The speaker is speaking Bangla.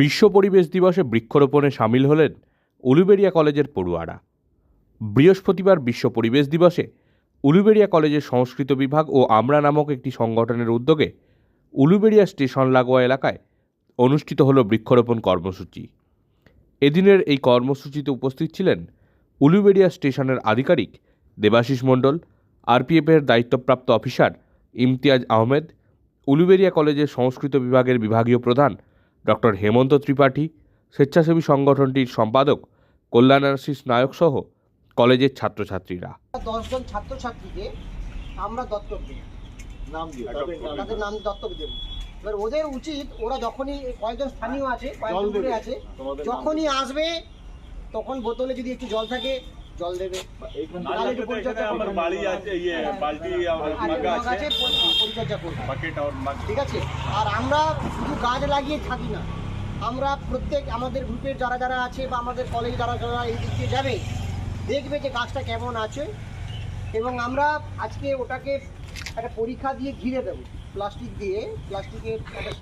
বিশ্ব পরিবেশ দিবসে বৃক্ষরোপণে সামিল হলেন উলুবেড়িয়া কলেজের পড়ুয়ারা। বৃহস্পতিবার বিশ্ব পরিবেশ দিবসে উলুবেড়িয়া কলেজের সংস্কৃত বিভাগ ও আমরা নামক একটি সংগঠনের উদ্যোগে উলুবেড়িয়া স্টেশন লাগোয়া এলাকায় অনুষ্ঠিত হল বৃক্ষরোপণ কর্মসূচি। এদিনের এই কর্মসূচিতে উপস্থিত ছিলেন উলুবেড়িয়া স্টেশনের আধিকারিক দেবাশিস মণ্ডল আরপিএফের দায়িত্বপ্রাপ্ত অফিসার ইমতিয়াজ আহমেদ, উলুবেড়িয়া কলেজের সংস্কৃত বিভাগের বিভাগীয় প্রধান ডক্টর হেমন্ত ত্রিপাঠী স্বেচ্ছাসেবী সংগঠনটির সম্পাদক কল্যাণাশিস নায়ক সহ কলেজের ছাত্রছাত্রীরা। দশজন ছাত্রছাত্রীকে আমরা দত্তক দেব। নাম দিও তাদের নাম দত্তক দেব। এবার ওদের উচিত ওরা যখনই কয়েকজন স্থানীয় আছে কয়েকজন আছে যখনই আসবে তখন বোতলে যদি একটু জল থাকে জল দেবে। পরিচর্যা করবে। আর মাগ ঠিক আছে? আর আমরা শুধু গাছ লাগিয়ে থাকি না। আমরা প্রত্যেক আমাদের গ্রুপের যারা যারা আছে বা আমাদের কলেজ যারা যারা এই দিক দিয়ে যাবে দেখবে যে গাছটা কেমন আছে। এবং আমরা আজকে ওটাকে একটা পরীক্ষা দিয়ে ঘিরে দেবো। প্লাস্টিক দিয়ে প্লাস্টিকের একটা